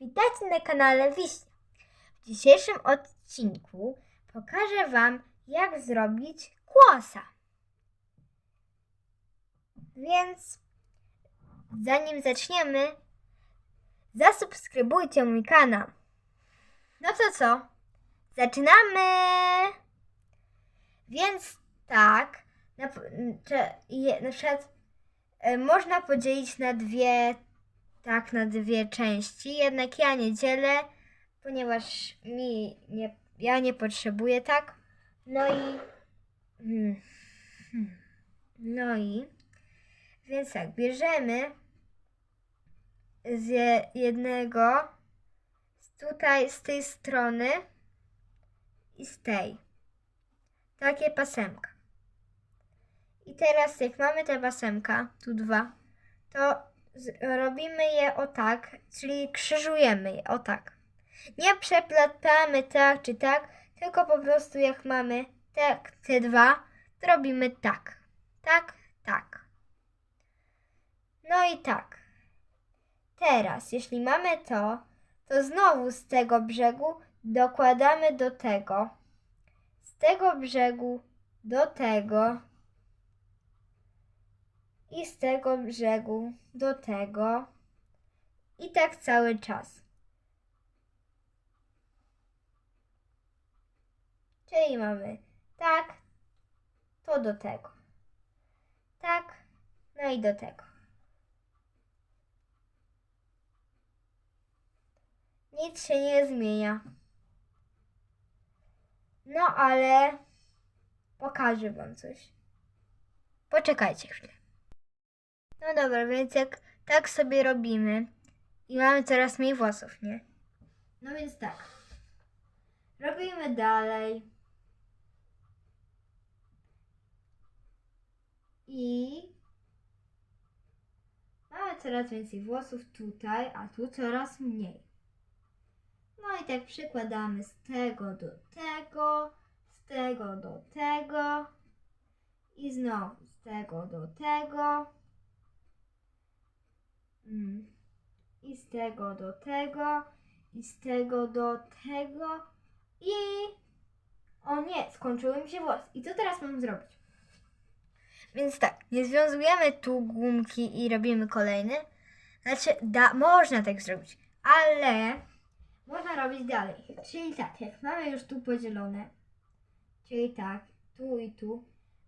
Witajcie na kanale Wiśnia. W dzisiejszym odcinku pokażę Wam, jak zrobić kłosa. Więc zanim zaczniemy, zasubskrybujcie mój kanał. No to co? Zaczynamy! Więc tak, na, na przykład e, można podzielić na dwie tak na dwie części. Jednak ja nie dzielę, ponieważ mi nie, ja nie potrzebuję tak. No i. hmm, hmm. No i. Więc tak, bierzemy z je- jednego tutaj, z tej strony i z tej. Takie pasemka. I teraz jak mamy te pasemka, tu dwa, to robimy je o tak, czyli krzyżujemy je o tak. Nie przeplatamy tak czy tak, tylko po prostu jak mamy te, te dwa, to robimy tak. Tak, tak. No i tak. Teraz, jeśli mamy to, to znowu z tego brzegu dokładamy do tego. Z tego brzegu do tego i z tego brzegu do tego i tak cały czas. Czyli mamy tak, to do tego. Tak, no i do tego. Nic się nie zmienia. No ale pokażę Wam coś. Poczekajcie chwilę. No dobra, więc jak tak sobie robimy i mamy coraz mniej włosów, nie? No więc tak. Robimy dalej. I mamy coraz więcej włosów tutaj, a tu coraz mniej. No i tak przykładamy z tego do tego, z tego do tego i znowu z tego do tego. Mm. I z tego do tego, i z tego do tego, i. O nie, skończyły mi się włosy. I co teraz mam zrobić? Więc tak, nie związujemy tu gumki i robimy kolejny. Znaczy, da, można tak zrobić, ale można robić dalej. Czyli tak, jak mamy już tu podzielone, czyli tak, tu i tu.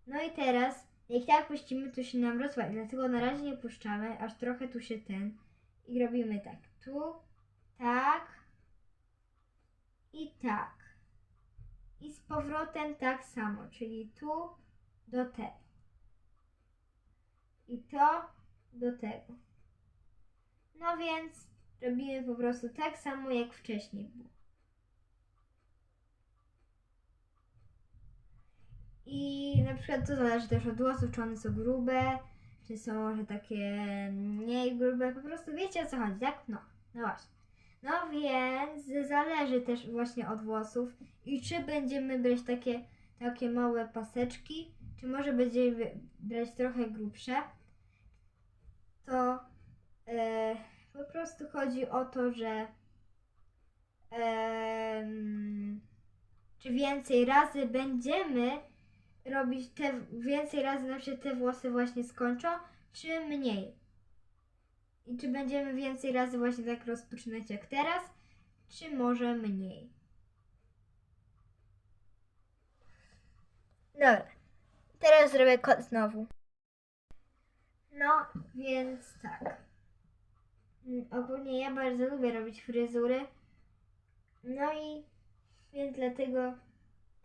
No i teraz, jak tak puścimy, to się nam rozwali. Dlatego na razie nie puszczamy, aż trochę tu się ten. I robimy tak. Tu, tak i tak. I z powrotem tak samo, czyli tu do tego. I to do tego. No więc robimy po prostu tak samo jak wcześniej było. I na przykład to zależy też od włosów, czy one są grube, czy są może takie mniej grube. Po prostu wiecie o co chodzi, tak? No, no właśnie. No więc zależy też właśnie od włosów i czy będziemy brać takie, takie małe paseczki, czy może będziemy brać trochę grubsze. To e, po prostu chodzi o to, że em, czy więcej razy będziemy robić te więcej razy nam się te włosy właśnie skończą, czy mniej. I czy będziemy więcej razy właśnie tak rozpoczynać jak teraz, czy może mniej. Dobra, teraz zrobię kot znowu. No, więc tak. Mm, Ogólnie ja bardzo lubię robić fryzury. No i więc dlatego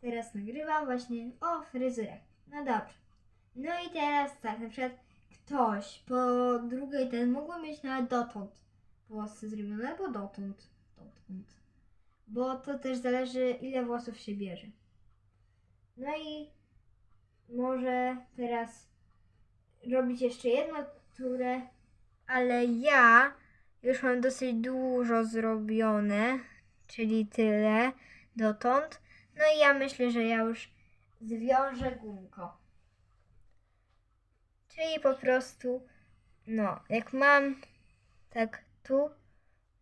teraz nagrywam właśnie o fryzurach. No dobrze. No i teraz tak, na przykład ktoś po drugiej ten mógłby mieć nawet dotąd włosy zrobione, albo dotąd. Dotąd. Bo to też zależy ile włosów się bierze. No i może teraz robić jeszcze jedno, które, ale ja już mam dosyć dużo zrobione, czyli tyle dotąd. No i ja myślę, że ja już zwiążę gumką. Czyli po prostu, no, jak mam tak tu,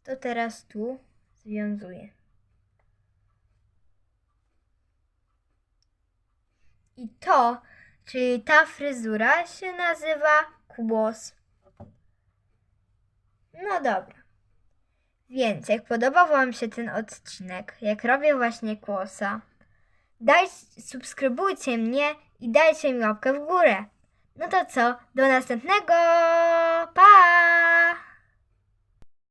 to teraz tu związuję. I to, czyli ta fryzura się nazywa kłos. No dobra. Więc jak podobał Wam się ten odcinek, jak robię właśnie kłosa, dajcie, subskrybujcie mnie i dajcie mi łapkę w górę. No to co? Do następnego! Pa!